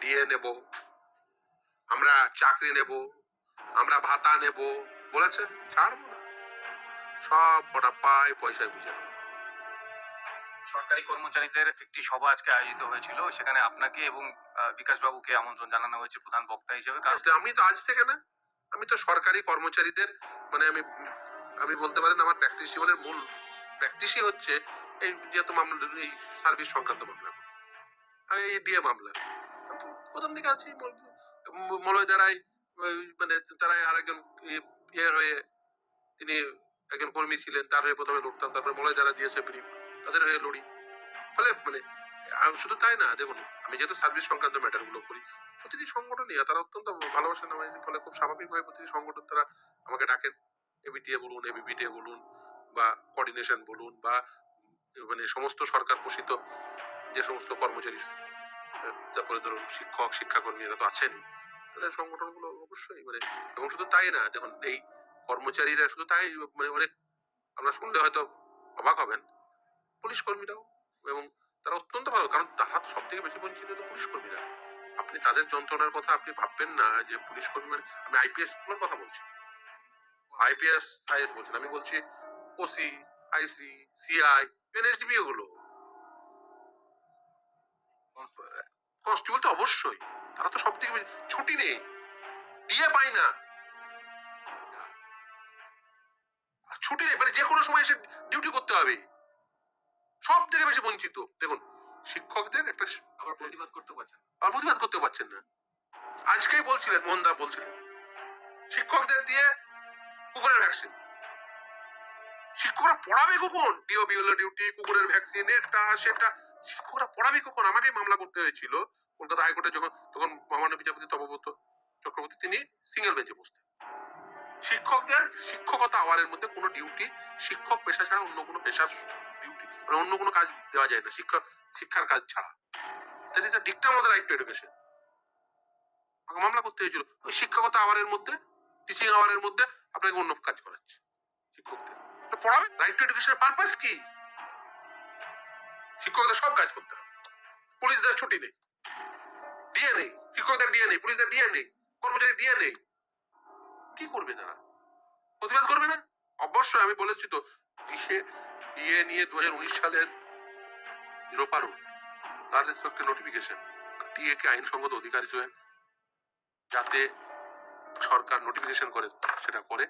DA নেব আমরা চাকরি নেব আমরা ভাতা নেব বলেছে? ছাড়বো না। সব কটা পায় পয়সায় বুঝে সরকারি কর্মচারীদের একটি সভা আজকে আয়োজিত হয়েছিল সেখানে আপনাকে এবং বিকাশ বাবুকে আমন্ত্রণ জানানো হয়েছে প্রধান বক্তা হিসেবে। কারণ আমি তো আজ থেকে না আমি তো সরকারি কর্মচারীদের মানে আমি আমি বলতে পারেন আমার প্র্যাকটিস জীবনের মূল প্র্যাকটিসই হচ্ছে এই যেহেতু মামলা এই সার্ভিস সংক্রান্ত মামলা। আমি এই দিয়ে মামলা। প্রথম দিকে আছি মলয় দ্বারাই মানে তারাই আরেকজন ইয়ে হয়ে তিনি একজন কর্মী ছিলেন, তার হয়ে প্রথমে লড়তাম, তারপরে মলয় দ্বারা দিয়েছে ব্রিফ তাদের হয়ে লড়ি। ফলে মানে শুধু তাই না, দেখুন, আমি যেহেতু সার্ভিস সংক্রান্ত ম্যাটারগুলো করি, প্রতিটি সংগঠনই তারা অত্যন্ত ভালোবাসেন আমায় ফলে খুব স্বাভাবিকভাবে প্রতিটি সংগঠন তারা আমাকে ডাকেন এবিটিএ বলুন এবিবিটিএ বলুন, বা কোঅর্ডিনেশন বলুন, বা মানে সমস্ত সরকার পোষিত যে সমস্ত কর্মচারী তারপরে ধরুন শিক্ষক শিক্ষাকর্মী এরা তো আছেন, তাদের সংগঠনগুলো অবশ্যই মানে এবং শুধু তাই না দেখুন এই কর্মচারীরা শুধু তাই মানে অনেক, আমরা শুনলে হয়তো অবাক হবেন, পুলিশ কর্মীরাও, এবং তারা অত্যন্ত ভালো, কারণ তারা সব থেকে বেশি বঞ্চিত তো পুলিশ কর্মীরা। আপনি তাদের যন্ত্রণার কথা আপনি ভাববেন না, যে পুলিশ কর্মী মানে আমি আইপিএসগুলোর কথা বলছি। আইপিএস, আইএস বলছেন, আমি বলছি ওসি, আইসি, সিআই এনএসডিবি গুলো। অবশ্যই। তারা তো সব থেকে ছুটি নেই। দিয়ে পাই না। ছুটি নেই মানে যে কোনো সময় এসে ডিউটি করতে হবে। সব থেকে বেশি বঞ্চিত। দেখুন শিক্ষকদের একটা আবার প্রতিবাদ করতে পারছেন আর প্রতিবাদ করতে পারছেন না। আজকেই বলছিলেন মোহনদা বলছিলেন শিক্ষকদের দিয়ে কুকুরের ভ্যাকসিন শিক্ষকরা পড়াবে কখন? ডিও বিএলও ডিউটি কুকুরের ভ্যাকসিন এটা সেটা। শিক্ষকরা পড়াবে কখন? আমাকেই মামলা করতে হয়েছিল। কলকাতা হাইকোর্টে যখন, তখন মহামান্য বিচারপতি তপব্রত চক্রবর্তী তিনি সিঙ্গেল বেঞ্চে বসতেন। শিক্ষকদের শিক্ষকতা আওয়ারের মধ্যে কোনো ডিউটি শিক্ষক পেশা ছাড়া অন্য কোনো পেশার ডিউটি মানে অন্য কোনো কাজ দেওয়া যায় না শিক্ষক শিক্ষার কাজ ছাড়া। That is the of the right to education মামলা করতে হয়েছিল। ওই শিক্ষকতা আওয়ারের মধ্যে টিচিং আওয়ারের মধ্যে আপনাকে অন্য কাজ করাচ্ছে শিক্ষকদের। পড়াবে রাইট টু এডুকেশনের পারপাস কি? শিক্ষকদের সব কাজ করতে হবে। পুলিশদের ছুটি নেই। ডিএ নেই শিক্ষকদের ডিএ নেই পুলিশদের ডিএ নেই কর্মচারী ডিএ নেই কি করবে তারা? প্রতিবাদ করবে না? অবশ্যই আমি বলেছি তো ডিএ ডিএ নিয়ে দু হাজার উনিশ সালের রোপারু তার রেসপেক্টে নোটিফিকেশন ডিএ কে আইনসঙ্গত অধিকার হিসেবে যাতে সরকার নোটিফিকেশন করে, সেটা করে।